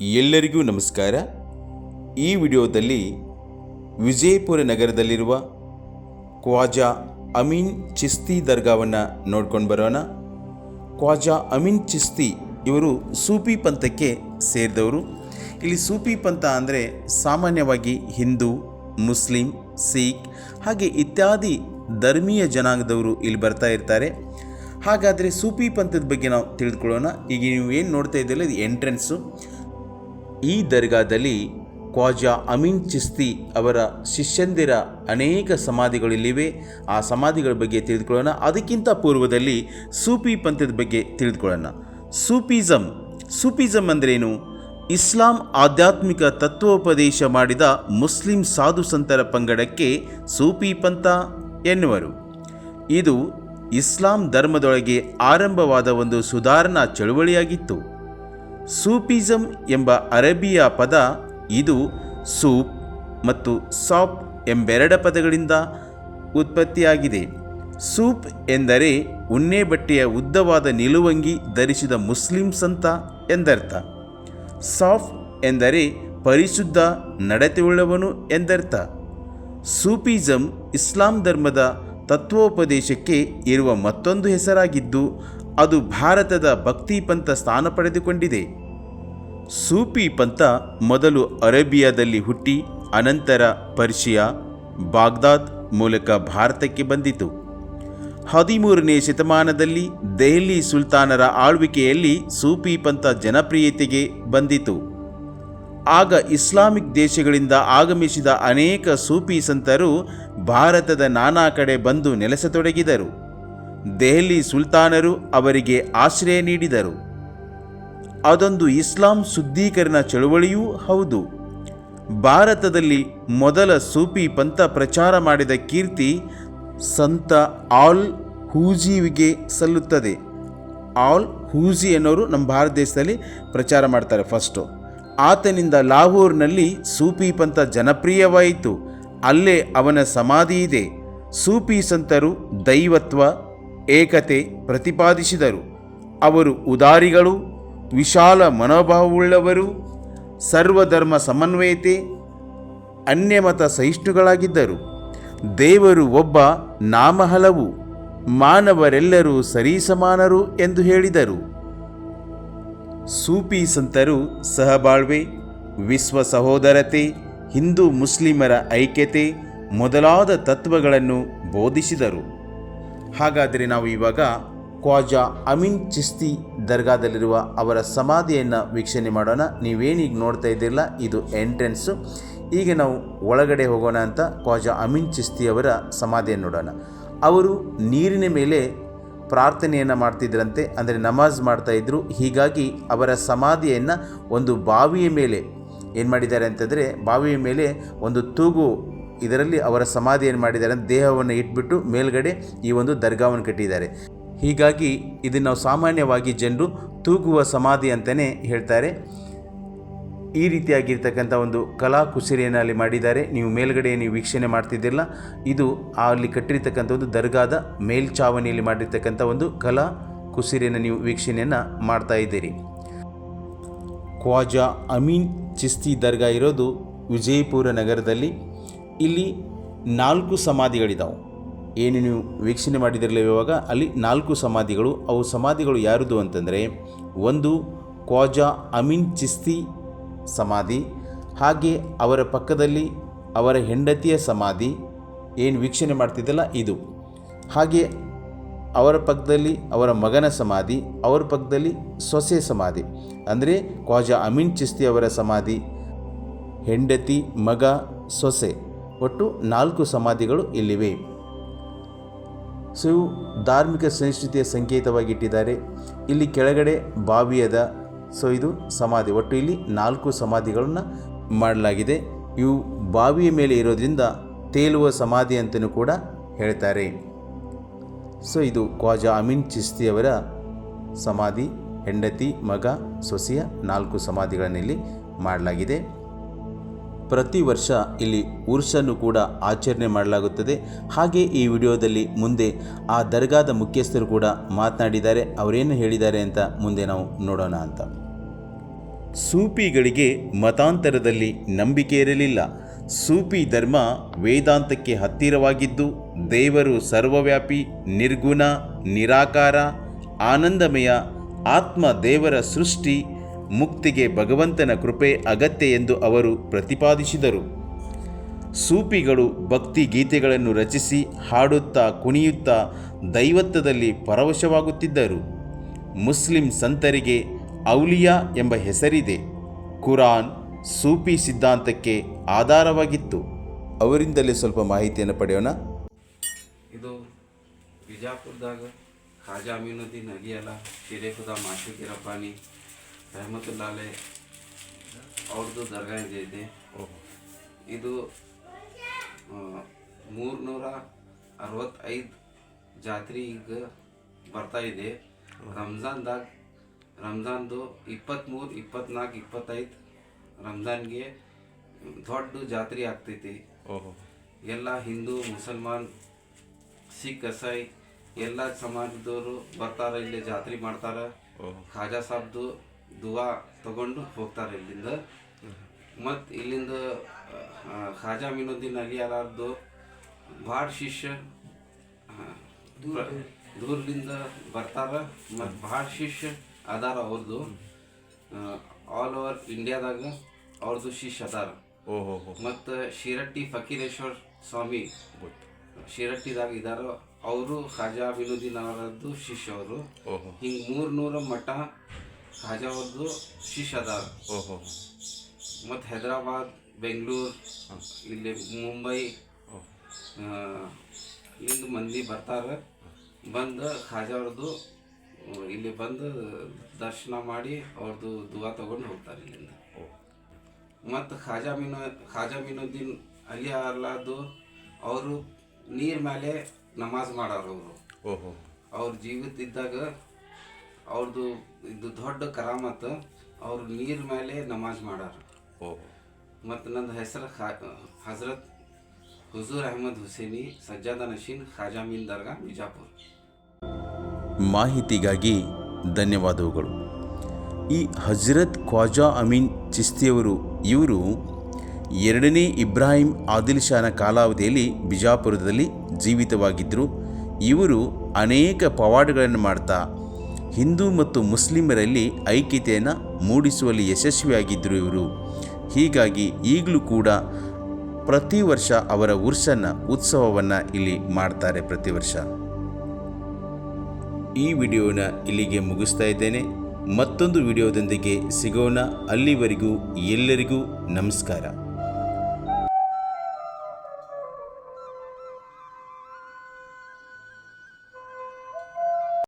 ಎಲ್ಲರಿಗೂ ನಮಸ್ಕಾರ. ಈ ವಿಡಿಯೋದಲ್ಲಿ ವಿಜಯಪುರ ನಗರದಲ್ಲಿರುವ ಖ್ವಾಜಾ ಅಮೀನ್ ಚಿಸ್ತಿ ದರ್ಗಾವನ್ನು ನೋಡ್ಕೊಂಡು ಬರೋಣ. ಖ್ವಾಜಾ ಅಮೀನ್ ಚಿಸ್ತಿ ಇವರು ಸೂಫಿ ಪಂಥಕ್ಕೆ ಸೇರಿದವರು. ಇಲ್ಲಿ ಸೂಫಿ ಪಂಥ ಅಂದರೆ ಸಾಮಾನ್ಯವಾಗಿ ಹಿಂದೂ, ಮುಸ್ಲಿಂ, ಸಿಖ್ ಹಾಗೆ ಇತ್ಯಾದಿ ಧರ್ಮೀಯ ಜನಾಂಗದವರು ಇಲ್ಲಿ ಬರ್ತಾ ಇರ್ತಾರೆ. ಹಾಗಾದರೆ ಸೂಫಿ ಪಂಥದ ಬಗ್ಗೆ ನಾವು ತಿಳಿದುಕೊಳ್ಳೋಣ. ಈಗ ನೀವು ಏನು ನೋಡ್ತಾ ಇದ್ದೀರಲ್ಲ, ಇದು ಎಂಟ್ರೆನ್ಸು ಈ ದರ್ಗಾದಲ್ಲಿ ಖ್ವಾಜಾ ಅಮೀನ್ ಚಿಸ್ತಿ ಅವರ ಶಿಷ್ಯಂದಿರ ಅನೇಕ ಸಮಾಧಿಗಳಿಲ್ಲಿವೆ. ಆ ಸಮಾಧಿಗಳ ಬಗ್ಗೆ ತಿಳಿದುಕೊಳ್ಳೋಣ. ಅದಕ್ಕಿಂತ ಪೂರ್ವದಲ್ಲಿ ಸೂಫಿ ಪಂಥದ ಬಗ್ಗೆ ತಿಳಿದುಕೊಳ್ಳೋಣ. ಸೂಪಿಸಮ್ ಸೂಪಿಸಮ್ ಅಂದ್ರೇನು? ಇಸ್ಲಾಂ ಆಧ್ಯಾತ್ಮಿಕ ತತ್ವೋಪದೇಶ ಮಾಡಿದ ಮುಸ್ಲಿಂ ಸಾಧು ಸಂತರ ಪಂಗಡಕ್ಕೆ ಸೂಫಿ ಪಂಥ ಎನ್ನುವರು. ಇದು ಇಸ್ಲಾಂ ಧರ್ಮದೊಳಗೆ ಆರಂಭವಾದ ಒಂದು ಸುಧಾರಣಾ ಚಳುವಳಿಯಾಗಿತ್ತು. ಸೂಫಿಸಮ್ ಎಂಬ ಅರೇಬಿಯಾ ಪದ ಇದು ಸೂಪ್ ಮತ್ತು ಸಾಪ್ ಎಂಬೆರಡ ಪದಗಳಿಂದ ಉತ್ಪತ್ತಿಯಾಗಿದೆ. ಸೂಪ್ ಎಂದರೆ ಉಣ್ಣೆ ಬಟ್ಟೆಯ ಉದ್ದವಾದ ನಿಲುವಂಗಿ ಧರಿಸಿದ ಮುಸ್ಲಿಂ ಸಂತ ಎಂದರ್ಥ. ಸಾಫ್ ಎಂದರೆ ಪರಿಶುದ್ಧ, ನಡತೆಯುಳ್ಳವನು ಎಂದರ್ಥ. ಸೂಪಿಸಂ ಇಸ್ಲಾಂ ಧರ್ಮದ ತತ್ವೋಪದೇಶಕ್ಕೆ ಇರುವ ಮತ್ತೊಂದು ಹೆಸರಾಗಿದ್ದು ಅದು ಭಾರತದ ಭಕ್ತಿ ಪಂಥ ಸ್ಥಾನ ಪಡೆದುಕೊಂಡಿದೆ. ಸೂಫಿ ಪಂಥ ಮೊದಲು ಅರೇಬಿಯಾದಲ್ಲಿ ಹುಟ್ಟಿ, ಅನಂತರ ಪರ್ಷಿಯಾ, ಬಾಗ್ದಾದ್ ಮೂಲಕ ಭಾರತಕ್ಕೆ ಬಂದಿತು. ಹದಿಮೂರನೇ ಶತಮಾನದಲ್ಲಿ ದೆಹಲಿ ಸುಲ್ತಾನರ ಆಳ್ವಿಕೆಯಲ್ಲಿ ಸೂಫಿ ಪಂಥ ಜನಪ್ರಿಯತೆಗೆ ಬಂದಿತು. ಆಗ ಇಸ್ಲಾಮಿಕ್ ದೇಶಗಳಿಂದ ಆಗಮಿಸಿದ ಅನೇಕ ಸೂಫಿ ಸಂತರು ಭಾರತದ ನಾನಾ ಕಡೆ ಬಂದು ನೆಲೆಸತೊಡಗಿದರು. ದೆಹಲಿ ಸುಲ್ತಾನರು ಅವರಿಗೆ ಆಶ್ರಯ ನೀಡಿದರು. ಅದೊಂದು ಇಸ್ಲಾಂ ಶುದ್ಧೀಕರಣ ಚಳುವಳಿಯೂ ಹೌದು. ಭಾರತದಲ್ಲಿ ಮೊದಲ ಸೂಫಿ ಪಂಥ ಪ್ರಚಾರ ಮಾಡಿದ ಕೀರ್ತಿ ಸಂತ ಆಲ್ ಹೂಜಿವಿಗೆ ಸಲ್ಲುತ್ತದೆ. ಆಲ್ ಹೂಜಿ ಅನ್ನೋರು ನಮ್ಮ ಭಾರತ ದೇಶದಲ್ಲಿ ಪ್ರಚಾರ ಮಾಡ್ತಾರೆ ಫಸ್ಟು ಆತನಿಂದ ಲಾಹೋರ್ನಲ್ಲಿ ಸೂಫಿ ಪಂಥ ಜನಪ್ರಿಯವಾಯಿತು. ಅಲ್ಲೇ ಅವನ ಸಮಾಧಿ ಇದೆ. ಸೂಫಿ ಸಂತರು ದೈವತ್ವ ಏಕತೆ ಪ್ರತಿಪಾದಿಸಿದರು. ಅವರು ಉದಾರಿಗಳು, ವಿಶಾಲ ಮನೋಭಾವವುಳ್ಳವರು, ಸರ್ವಧರ್ಮ ಸಮನ್ವಯತೆ, ಅನ್ಯಮತ ಸಹಿಷ್ಣುಗಳಾಗಿದ್ದರು. ದೇವರು ಒಬ್ಬ ನಾಮ ಹಲವು ಮಾನವರೆಲ್ಲರೂ ಸರಿಸಮಾನರು ಎಂದು ಹೇಳಿದರು. ಸೂಪಿ ಸಂತರು ಸಹಬಾಳ್ವೆ, ವಿಶ್ವ ಸಹೋದರತೆ, ಹಿಂದೂ ಮುಸ್ಲಿಮರ ಐಕ್ಯತೆ ಮೊದಲಾದ ತತ್ವಗಳನ್ನು ಬೋಧಿಸಿದರು. ಹಾಗಾದರೆ ನಾವು ಇವಾಗ ಖ್ವಾಜಾ ಅಮೀನ್ ಚಿಸ್ತಿ ದರ್ಗಾದಲ್ಲಿರುವ ಅವರ ಸಮಾಧಿಯನ್ನು ವೀಕ್ಷಣೆ ಮಾಡೋಣ. ನೀವೇನೀಗ ನೋಡ್ತಾ ಇದ್ದಿರಲ್ಲ, ಇದು ಎಂಟ್ರೆನ್ಸು. ಈಗ ನಾವು ಒಳಗಡೆ ಹೋಗೋಣ ಅಂತ ಖ್ವಾಜಾ ಅಮೀನ್ ಚಿಸ್ತಿ ಅವರ ಸಮಾಧಿಯನ್ನು ನೋಡೋಣ. ಅವರು ನೀರಿನ ಮೇಲೆ ಪ್ರಾರ್ಥನೆಯನ್ನು ಮಾಡ್ತಿದ್ರಂತೆ, ಅಂದರೆ ನಮಾಜ್ ಮಾಡ್ತಾ ಇದ್ರು. ಹೀಗಾಗಿ ಅವರ ಸಮಾಧಿಯನ್ನು ಒಂದು ಬಾವಿಯ ಮೇಲೆ ಏನು ಮಾಡಿದ್ದಾರೆ ಅಂತಂದರೆ, ಬಾವಿಯ ಮೇಲೆ ಒಂದು ತೂಗು ಇದರಲ್ಲಿ ಅವರ ಸಮಾಧಿ ಏನು ಮಾಡಿದ್ದಾರೆ? ಅಂತ ದೇಹವನ್ನು ಇಟ್ಬಿಟ್ಟು ಮೇಲ್ಗಡೆ ಈ ಒಂದು ದರ್ಗಾವನ್ನು ಕಟ್ಟಿದ್ದಾರೆ. ಹೀಗಾಗಿ ಇದನ್ನು ನಾವು ಸಾಮಾನ್ಯವಾಗಿ ಜನರು ತೂಗುವ ಸಮಾಧಿ ಅಂತಲೇ ಹೇಳ್ತಾರೆ. ಈ ರೀತಿಯಾಗಿರ್ತಕ್ಕಂಥ ಒಂದು ಕಲಾ ಕುಸಿರಿಯನ್ನು ಅಲ್ಲಿ ಮಾಡಿದ್ದಾರೆ. ನೀವು ಮೇಲ್ಗಡೆ ನೀವು ವೀಕ್ಷಣೆ ಮಾಡ್ತಿದ್ದಿಲ್ಲ. ಇದು ಅಲ್ಲಿ ಕಟ್ಟಿರ್ತಕ್ಕಂಥ ಒಂದು ದರ್ಗಾದ ಮೇಲ್ಛಾವಣಿಯಲ್ಲಿ ಮಾಡಿರ್ತಕ್ಕಂಥ ಒಂದು ಕಲಾ ಕುಸಿರಿಯನ್ನು ನೀವು ವೀಕ್ಷಣೆಯನ್ನು ಮಾಡ್ತಾ ಇದ್ದೀರಿ. ಖ್ವಾಜಾ ಅಮೀನ್ ಚಿಸ್ತಿ ದರ್ಗಾ ಇರೋದು ವಿಜಯಪುರ ನಗರದಲ್ಲಿ ಇಲ್ಲಿ ನಾಲ್ಕು ಸಮಾಧಿಗಳಿದ್ದಾವೆ ಏನು ನೀವು ವೀಕ್ಷಣೆ ಇವಾಗ? ಅಲ್ಲಿ ನಾಲ್ಕು ಸಮಾಧಿಗಳು. ಅವು ಸಮಾಧಿಗಳು ಯಾರದು ಅಂತಂದರೆ, ಒಂದು ಖ್ವಾಜಾ ಅಮೀನ್ ಚಿಸ್ತಿ ಸಮಾಧಿ, ಹಾಗೆ ಅವರ ಪಕ್ಕದಲ್ಲಿ ಅವರ ಹೆಂಡತಿಯ ಸಮಾಧಿ, ಏನು ವೀಕ್ಷಣೆ ಮಾಡ್ತಿದ್ದಲ್ಲ ಇದು. ಹಾಗೆ ಅವರ ಪಕ್ಕದಲ್ಲಿ ಅವರ ಮಗನ ಸಮಾಧಿ, ಅವರ ಪಕ್ಕದಲ್ಲಿ ಸೊಸೆ ಸಮಾಧಿ. ಅಂದರೆ ಖ್ವಾಜಾ ಅಮೀನ್ ಚಿಸ್ತಿ ಅವರ ಸಮಾಧಿ, ಹೆಂಡತಿ, ಮಗ, ಸೊಸೆ. ಒಟ್ಟು ನಾಲ್ಕು ಸಮಾಧಿಗಳು ಇಲ್ಲಿವೆ. ಸೊ ಇವು ಧಾರ್ಮಿಕ ಸಹಿಷ್ಣುತೆಯ ಸಂಕೇತವಾಗಿಟ್ಟಿದ್ದಾರೆ. ಇಲ್ಲಿ ಕೆಳಗಡೆ ಬಾವಿಯದ ಸೊ ಇದು ಸಮಾಧಿ, ಒಟ್ಟು ಇಲ್ಲಿ ನಾಲ್ಕು ಸಮಾಧಿಗಳನ್ನು ಮಾಡಲಾಗಿದೆ. ಇವು ಬಾವಿಯ ಮೇಲೆ ಇರೋದ್ರಿಂದ ತೇಲುವ ಸಮಾಧಿ ಅಂತಲೂ ಕೂಡ ಹೇಳ್ತಾರೆ. ಸೊ, ಇದು ಖ್ವಾಜಾ ಅಮೀನ್ ಚಿಸ್ತಿಯವರ ಸಮಾಧಿ. ಹೆಂಡತಿ, ಮಗ, ಸೊಸೆಯ ನಾಲ್ಕು ಸಮಾಧಿಗಳನ್ನು ಇಲ್ಲಿ ಮಾಡಲಾಗಿದೆ. ಪ್ರತಿ ವರ್ಷ ಇಲ್ಲಿ ಉರ್ಸನ್ನು ಕೂಡ ಆಚರಣೆ ಮಾಡಲಾಗುತ್ತದೆ. ಹಾಗೆ ಈ ವಿಡಿಯೋದಲ್ಲಿ ಮುಂದೆ ಆ ದರ್ಗಾದ ಮುಖ್ಯಸ್ಥರು ಕೂಡ ಮಾತನಾಡಿದ್ದಾರೆ. ಅವರೇನು ಹೇಳಿದ್ದಾರೆ ಅಂತ ಮುಂದೆ ನಾವು ನೋಡೋಣ ಅಂತ. ಸೂಫಿಗಳಿಗೆ ಮತಾಂತರದಲ್ಲಿ ನಂಬಿಕೆ ಇರಲಿಲ್ಲ. ಸೂಫಿ ಧರ್ಮ ವೇದಾಂತಕ್ಕೆ ಹತ್ತಿರವಾಗಿದ್ದು, ದೇವರು ಸರ್ವವ್ಯಾಪಿ, ನಿರ್ಗುಣ, ನಿರಾಕಾರ, ಆನಂದಮಯ, ಆತ್ಮ ದೇವರ ಸೃಷ್ಟಿ ಮುಕ್ತಿಗೆ ಭಗವಂತನ ಕೃಪೆ ಅಗತ್ಯ ಎಂದು ಅವರು ಪ್ರತಿಪಾದಿಸಿದರು. ಸೂಫಿಗಳು ಭಕ್ತಿ ಗೀತೆಗಳನ್ನು ರಚಿಸಿ ಹಾಡುತ್ತಾ ಕುಣಿಯುತ್ತಾ ದೈವತ್ವದಲ್ಲಿ ಪರವಶವಾಗುತ್ತಿದ್ದರು. ಮುಸ್ಲಿಂ ಸಂತರಿಗೆ ಔಲಿಯಾ ಎಂಬ ಹೆಸರಿದೆ. ಕುರಾನ್ ಸೂಫಿ ಸಿದ್ಧಾಂತಕ್ಕೆ ಆಧಾರವಾಗಿತ್ತು. ಅವರಿಂದಲೇ ಸ್ವಲ್ಪ ಮಾಹಿತಿಯನ್ನು ಪಡೆಯೋಣ. ಇದು ಬಿಜಾಪುರದಾಗ ಖಾಜಾ ಅಮೀನುದ್ದೀನ್ ಅಲಿಯಲ್ಲ ಶಿರೇಖುದಾ ಮಾಶಿಕಿರಪ್ಪಾನಿ ರಬ್ಬಾನಿ ರಹಮತುಲ್ಲಾಲೆ ಅವ್ರದ್ದು ದರ್ಗಾ ಇದೆ ಇದೆ ಇದು ಮೂರ್ನೂರ ಅರವತ್ತೈದು ಜಾತ್ರೆ ಈಗ ಬರ್ತಾ ಇದೆ. ರಂಜಾನ್ದಾಗ ರಂಜಾನ್ದು ಇಪ್ಪತ್ತ್ಮೂರು ಇಪ್ಪತ್ನಾಲ್ಕು ಇಪ್ಪತ್ತೈದು ರಂಜಾನ್ಗೆ ದೊಡ್ಡ ಜಾತ್ರೆ ಆಗ್ತೈತಿ. ಎಲ್ಲ ಹಿಂದೂ ಮುಸಲ್ಮಾನ್ ಸಿಖ್ ಅಸಾಯ್ ಎಲ್ಲ ಸಮಾಜದವರು ಬರ್ತಾರೆ ಇಲ್ಲಿ ಜಾತ್ರೆ ಮಾಡ್ತಾರ. ಖಾಜಾ ಸಾಬ್ದು ದುವಾ ತಗೊಂಡು ಹೋಗ್ತಾರೆ ಇಲ್ಲಿಂದ. ಮತ್ತು ಇಲ್ಲಿಂದ ಖಾಜಾ ಮೀನುದ್ದೀನ್ ಅಲಿ ಅಲಾರ್ದು ಭಾಳ ಶಿಷ್ಯ ದೂರದಿಂದ ಬರ್ತಾರ. ಮತ್ತು ಭಾಳ ಶಿಷ್ಯ ಅದಾರ ಅವ್ರದ್ದು ಆಲ್ ಓವರ್ ಇಂಡಿಯಾದಾಗ ಅವ್ರದ್ದು ಶಿಷ್ಯ ಅದಾರ. ಓಹೋ ಮತ್ತು ಶಿರಟ್ಟಿ ಫಕೀರೇಶ್ವರ್ ಸ್ವಾಮಿ ಶಿರಟ್ಟಿದಾಗ ಇದಾರ. ಅವರು ಖಾಜಾ ಬಿನುದ್ದೀನ್ ಅವರದ್ದು ಶಿಷ್ಯ ಅವರು. ಓಹೋ. ಹಿಂಗೆ ಮೂರ್ನೂರ ಮಠ ಖಾಜಾ ಶಿಶ್ ಅದ ಓಹೋ. ಮತ್ತು ಹೈದರಾಬಾದ್ ಬೆಂಗಳೂರು ಇಲ್ಲಿ ಮುಂಬೈ ಇಲ್ಲಿಂದ ಮಂದಿ ಬರ್ತಾರೆ. ಬಂದು ಖಾಜಾವ್ರದ್ದು ಇಲ್ಲಿ ಬಂದು ದರ್ಶನ ಮಾಡಿ ಅವ್ರದ್ದು ದುವಾ ತಗೊಂಡು ಹೋಗ್ತಾರೆ ಇಲ್ಲಿಂದ. ಮತ್ತು ಖಾಜಾ ಮೀನು ಖಾಜಾ ಮೀನುದ್ದೀನ್ ಅಲಿ ಅಲ್ಲಾದು ಅವರು ನೀರು ಮೇಲೆ ನಮಾಜ್ ಮಾಡೋರು ಅವರು. ಓಹೋ. ಅವ್ರ ಜೀವಿತ ಇದ್ದಾಗ ಅವ್ರದ್ದು ಇದು ದೊಡ್ಡ ಕರಾಮತ್ ಅವ್ರು ನೀರ್ ಮೇಲೆ ನಮಾಜ್ ಮಾಡಾರ. ಮತ್ತು ನನ್ನ ಹೆಸರು ಹಜರತ್ ಹುಜೂರ್ ಅಹಮದ್ ಹುಸೇನಿ ಸಜ್ಜಾದ ನಶೀನ್ ಖಾಜಾ ಮೀನ್ ದರ್ಗಾ ಬಿಜಾಪುರ್. ಮಾಹಿತಿಗಾಗಿ ಧನ್ಯವಾದಗಳು. ಈ ಹಜರತ್ ಖ್ವಾಜಾ ಅಮೀನ್ ಚಿಸ್ತಿಯವರು ಇವರು ಎರಡನೇ ಇಬ್ರಾಹಿಂ ಆದಿಲ್ ಶಾನ ಕಾಲಾವಧಿಯಲ್ಲಿ ಬಿಜಾಪುರದಲ್ಲಿ ಜೀವಿತವಾಗಿದ್ದರು ಇವರು ಅನೇಕ ಪವಾಡಗಳನ್ನು ಮಾಡ್ತಾ ಹಿಂದೂ ಮತ್ತು ಮುಸ್ಲಿಮರಲ್ಲಿ ಐಕ್ಯತೆಯನ್ನು ಮೂಡಿಸುವಲ್ಲಿ ಯಶಸ್ವಿಯಾಗಿದ್ದರು ಇವರು. ಹೀಗಾಗಿ ಈಗಲೂ ಕೂಡ ಪ್ರತಿ ವರ್ಷ ಅವರ ಉರ್ಸನ್ನು ಉತ್ಸವವನ್ನು ಇಲ್ಲಿ ಮಾಡ್ತಾರೆ ಪ್ರತಿ ವರ್ಷ. ಈ ವಿಡಿಯೋನ ಇಲ್ಲಿಗೆ ಮುಗಿಸ್ತಾ ಇದ್ದೇನೆ. ಮತ್ತೊಂದು ವಿಡಿಯೋದೊಂದಿಗೆ ಸಿಗೋಣ. ಅಲ್ಲಿವರೆಗೂ ಎಲ್ಲರಿಗೂ ನಮಸ್ಕಾರ.